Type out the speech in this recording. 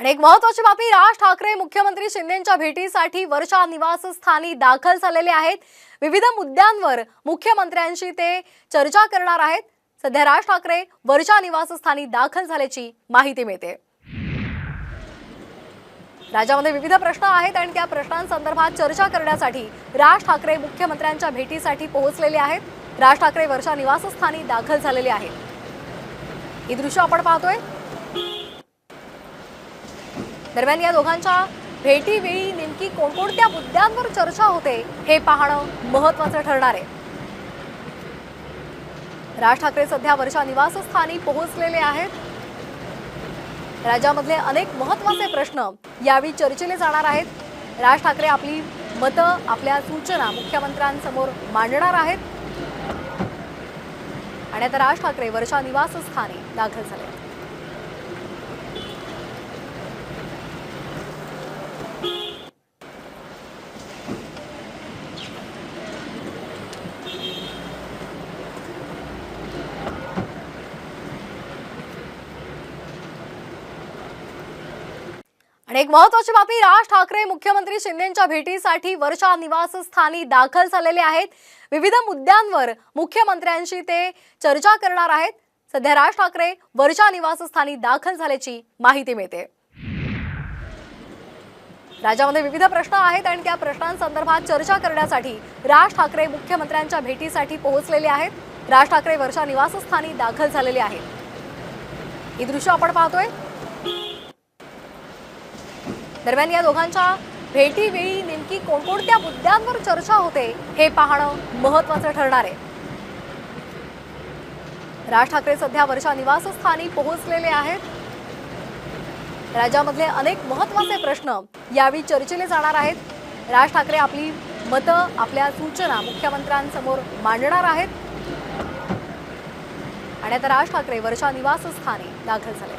आणि एक महत्वाची बातमी राज ठाकरे मुख्यमंत्री शिंदेच्या भेटीसाठी वर्षा निवासस्थानी दाखल झालेले आहेत. विविध मुद्द्यांवर मुख्यमंत्र्यांशी ते चर्चा करणार आहेत. सध्या राज ठाकरे वर्षा निवासस्थानी दाखल झाल्याची माहिती मिळते. राज्यामध्ये विविध प्रश्न आहेत आणि त्या प्रश्नांसंदर्भात चर्चा करण्यासाठी राज ठाकरे मुख्यमंत्र्यांच्या भेटीसाठी पोहोचलेले आहेत. राज ठाकरे वर्षा निवासस्थानी दाखल झालेले आहेत. ही दृश्य आपण पाहतोय. दरम्यान या दोघांच्या भेटीवेळी नेमकी कोणकोणत्या मुद्द्यांवर चर्चा होते हे पाहणं महत्वाचं ठरणार आहे. राज ठाकरे सध्या वर्षा निवासस्थानी पोहोचलेले आहेत. राज्यामधले अनेक महत्त्वाचे प्रश्न यावेळी चर्चेले जाणार आहेत. राज ठाकरे आपली मतं आपल्या सूचना मुख्यमंत्र्यांसमोर मांडणार आहेत. आणि आता राज ठाकरे वर्षा निवासस्थानी दाखल झाले. आणि एक महत्वाची बातमी राज ठाकरे मुख्यमंत्री शिंदेच्या भेटीसाठी वर्षा निवासस्थानी दाखल झालेले आहेत. विविध मुद्द्यांवर मुख्यमंत्र्यांशी ते चर्चा करणार आहेत. सध्या राज ठाकरे वर्षा निवासस्थानी दाखल झाल्याची माहिती मिळते. राज्यामध्ये विविध प्रश्न आहेत आणि त्या प्रश्नांसंदर्भात चर्चा करण्यासाठी राज ठाकरे मुख्यमंत्र्यांच्या भेटीसाठी पोहोचलेले आहेत. राज ठाकरे वर्षा निवासस्थानी दाखल झालेले आहेत. ही दृश्य आपण पाहतोय. दरम्यान या दोघांच्या भेटीवेळी नेमकी कोणकोणत्या मुद्द्यांवर चर्चा होते हे पाहणं महत्वाचं ठरणार आहे. राज ठाकरे सध्या वर्षा निवासस्थानी पोहोचलेले आहेत. राज्यामधले अनेक महत्त्वाचे प्रश्न यावेळी चर्चेले जाणार आहेत. राज ठाकरे आपली मतं आपल्या सूचना मुख्यमंत्र्यांसमोर मांडणार आहेत. आणि आता राज ठाकरे वर्षा निवासस्थानी दाखल झाले